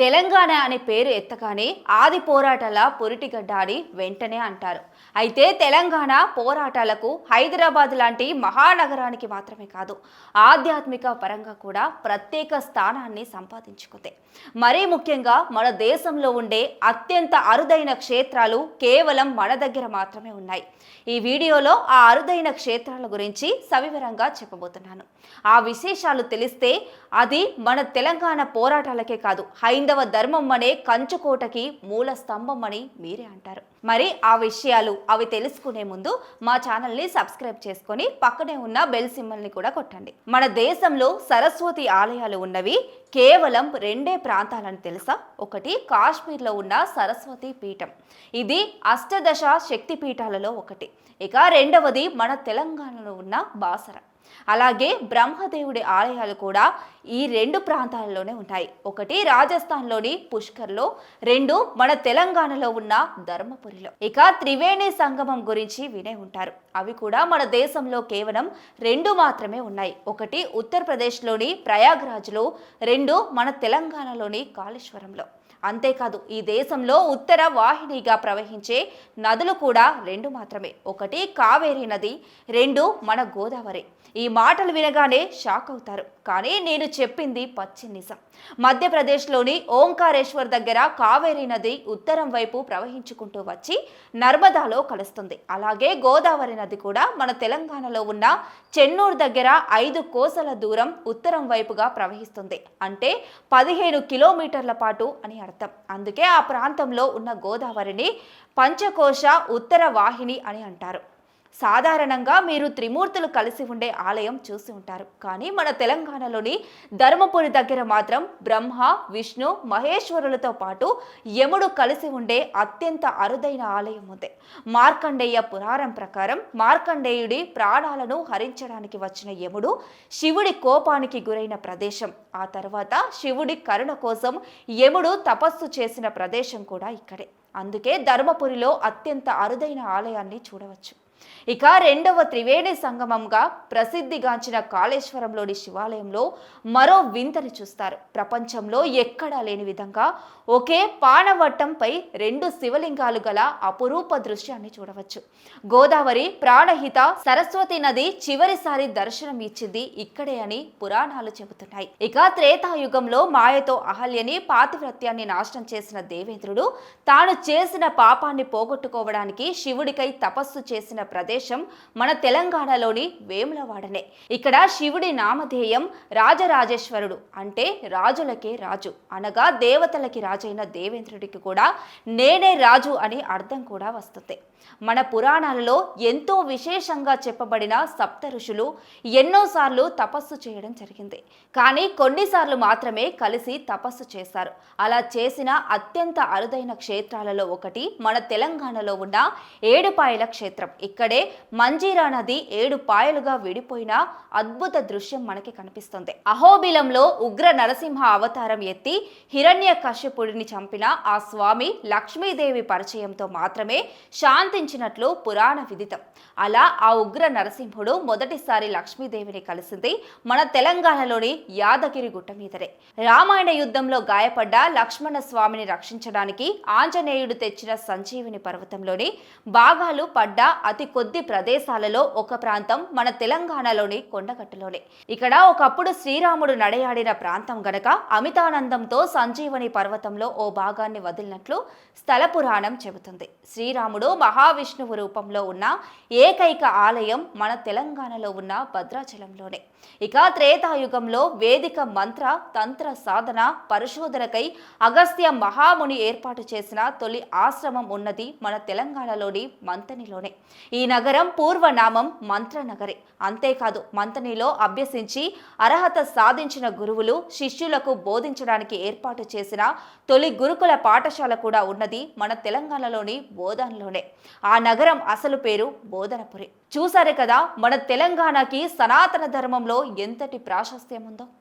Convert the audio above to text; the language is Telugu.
తెలంగాణ అనే పేరు ఎత్తగానే ఆది పోరాటాల పురిటిగడ్డ అని వెంటనే అంటారు. అయితే తెలంగాణ పోరాటాలకు హైదరాబాద్ లాంటి మహానగరానికి మాత్రమే కాదు ఆధ్యాత్మిక పరంగా కూడా ప్రత్యేక స్థానాన్ని సంపాదించుకుంది. మరీ ముఖ్యంగా మన దేశంలో ఉండే అత్యంత అరుదైన క్షేత్రాలు కేవలం మన దగ్గర మాత్రమే ఉన్నాయి. ఈ వీడియోలో ఆ అరుదైన క్షేత్రాల గురించి సవివరంగా చెప్పబోతున్నాను. ఆ విశేషాలు తెలిస్తే అది మన తెలంగాణ పోరాటాలకే కాదు హైందవ ధర్మం అనే కంచుకోటకి మూల స్తంభం అని మీరే అంటారు. మరి ఆ విషయాలు అవి తెలుసుకునే ముందు మా ఛానల్ని సబ్స్క్రైబ్ చేసుకొని పక్కనే ఉన్న బెల్ సింబల్ని కూడా కొట్టండి. మన దేశంలో సరస్వతి ఆలయాలు ఉన్నవి కేవలం రెండే ప్రాంతాలని తెలుసా? ఒకటి కాశ్మీర్లో ఉన్న సరస్వతి పీఠం. ఇది అష్టదశ శక్తి పీఠాలలో ఒకటి. ఇక రెండవది మన తెలంగాణలో ఉన్న బాసర. అలాగే బ్రహ్మదేవుడి ఆలయాలు కూడా ఈ రెండు ప్రాంతాలలోనే ఉన్నాయి ఒకటి రాజస్థాన్లోని పుష్కర్లో రెండు మన తెలంగాణలో ఉన్న ధర్మపురిలో. ఇక త్రివేణి సంగమం గురించి వినే ఉంటారు. అవి కూడా మన దేశంలో కేవలం రెండు మాత్రమే ఉన్నాయి. ఒకటి ఉత్తరప్రదేశ్లోని ప్రయాగ్రాజ్లో రెండు మన తెలంగాణలోని కాళేశ్వరంలో. అంతేకాదు ఈ దేశంలో ఉత్తర వాహినిగా ప్రవహించే నదులు కూడా రెండు మాత్రమే. ఒకటి కావేరీ నది రెండు మన గోదావరి. ఈ మాటలు వినగానే షాక్ అవుతారు. కానీ నేను చెప్పింది పచ్చి నిజం మధ్యప్రదేశ్లోని ఓంకారేశ్వర్ దగ్గర కావేరీ నది ఉత్తరం వైపు ప్రవహించుకుంటూ వచ్చి నర్మదాలో కలుస్తుంది. అలాగే గోదావరి నది కూడా మన తెలంగాణలో ఉన్న చెన్నూరు దగ్గర ఐదు కోసల దూరం ఉత్తరం వైపుగా ప్రవహిస్తుంది. అంటే పదిహేను కిలోమీటర్ల పాటు అని అర్థం. అందుకే ఆ ప్రాంతంలో ఉన్న గోదావరిని పంచకోశ ఉత్తర వాహిని అని అంటారు. సాధారణంగా మీరు త్రిమూర్తులు కలిసి ఉండే ఆలయం చూసి ఉంటారు. కానీ మన తెలంగాణలోని ధర్మపురి దగ్గర మాత్రం బ్రహ్మ విష్ణు మహేశ్వరులతో పాటు యముడు కలిసి ఉండే అత్యంత అరుదైన ఆలయం ఉంది. మార్కండేయ పురాణం ప్రకారం మార్కండేయుడి ప్రాణాలను హరించడానికి వచ్చిన యముడు శివుడి కోపానికి గురైన ప్రదేశం. ఆ తర్వాత శివుడి కరుణ కోసం యముడు తపస్సు చేసిన ప్రదేశం కూడా ఇక్కడే. అందుకే ధర్మపురిలో అత్యంత అరుదైన ఆలయాన్ని చూడవచ్చు. ఇక రెండవ త్రివేణి సంగమంగా ప్రసిద్ధిగాంచిన కాళేశ్వరంలోని శివాలయంలో మరో వింతని చూస్తారు. ప్రపంచంలో ఎక్కడా లేని విధంగా ఒకే పానవట్టంపై రెండు శివలింగాలు గల అపురూప దృశ్యాన్ని చూడవచ్చు. గోదావరి ప్రాణహిత సరస్వతి నది చివరిసారి దర్శనం ఇచ్చింది ఇక్కడే అని పురాణాలు చెబుతున్నాయి. ఇక త్రేతాయుగంలో మాయతో అహల్యని పాతివ్రత్యాన్ని నాశనం చేసిన దేవేంద్రుడు తాను చేసిన పాపాన్ని పోగొట్టుకోవడానికి శివుడికై తపస్సు చేసిన ప్రదేశం మన తెలంగాణలోని వేములవాడనే. ఇక్కడ శివుడి నామధేయం రాజరాజేశ్వరుడు అంటే రాజులకే రాజు అనగా దేవతలకి రాజైన దేవేంద్రుడికి కూడా నేనే రాజు అని అర్థం కూడా వస్తుంది. మన పురాణాలలో ఎంతో విశేషంగా చెప్పబడిన సప్త ఋషులు ఎన్నోసార్లు తపస్సు చేయడం జరిగింది. కానీ కొన్నిసార్లు మాత్రమే కలిసి తపస్సు చేశారు. అలా చేసిన అత్యంత అరుదైన క్షేత్రాలలో ఒకటి మన తెలంగాణలో ఉన్న ఏడుపాయల క్షేత్రం. ఇక్కడ మంజీరా నది ఏడు పాయలుగా విడిపోయిన అద్భుత దృశ్యం మనకి కనిపిస్తుంది. అహోబిలంలో ఉగ్ర నరసింహ అవతారం ఎత్తి హిరణ్య కశ్యపుడిని చంపిన ఆ స్వామి లక్ష్మీదేవి పరిచయంతో మాత్రమే శాంతించినట్లు పురాణ విదితం. అలా ఆ ఉగ్ర నరసింహుడు మొదటిసారి లక్ష్మీదేవిని కలిసింది మన తెలంగాణలోని యాదగిరి గుట్ట మీదనే. రామాయణ యుద్ధంలో గాయపడ్డ లక్ష్మణ స్వామిని రక్షించడానికి ఆంజనేయుడు తెచ్చిన సంజీవిని పర్వతంలోని భాగాలు పడ్డ అతి కొద్ది ప్రదేశాలలో ఒక ప్రాంతం మన తెలంగాణలోని కొండగట్టులోనే. ఇక్కడ ఒకప్పుడు శ్రీరాముడు నడయాడిన ప్రాంతం గనక అమితానందంతో సంజీవని పర్వతంలో ఓ భాగాన్ని వదిలినట్లు స్థల పురాణం చెబుతుంది. శ్రీరాముడు మహావిష్ణువు రూపంలో ఉన్న ఏకైక ఆలయం మన తెలంగాణలో ఉన్న భద్రాచలంలోనే. ఇక త్రేతాయుగంలో వేదిక మంత్ర తంత్ర సాధన పరిశోధనకై అగస్త్య మహాముని ఏర్పాటు చేసిన తొలి ఆశ్రమం ఉన్నది మన తెలంగాణలోని మంతనిలోనే. ఈ నగరం పూర్వనామం మంత్రనగరే. అంతేకాదు మంతనిలో అభ్యసించి అర్హత సాధించిన గురువులు శిష్యులకు బోధించడానికి ఏర్పాటు చేసిన తొలి గురుకుల పాఠశాల కూడా ఉన్నది మన తెలంగాణలోని బోధనలోనే. ఆ నగరం అసలు పేరు బోధనపురి. చూసారే కదా మన తెలంగాణకి సనాతన ధర్మంలో ఎంతటి ప్రాశస్త్యం ఉందో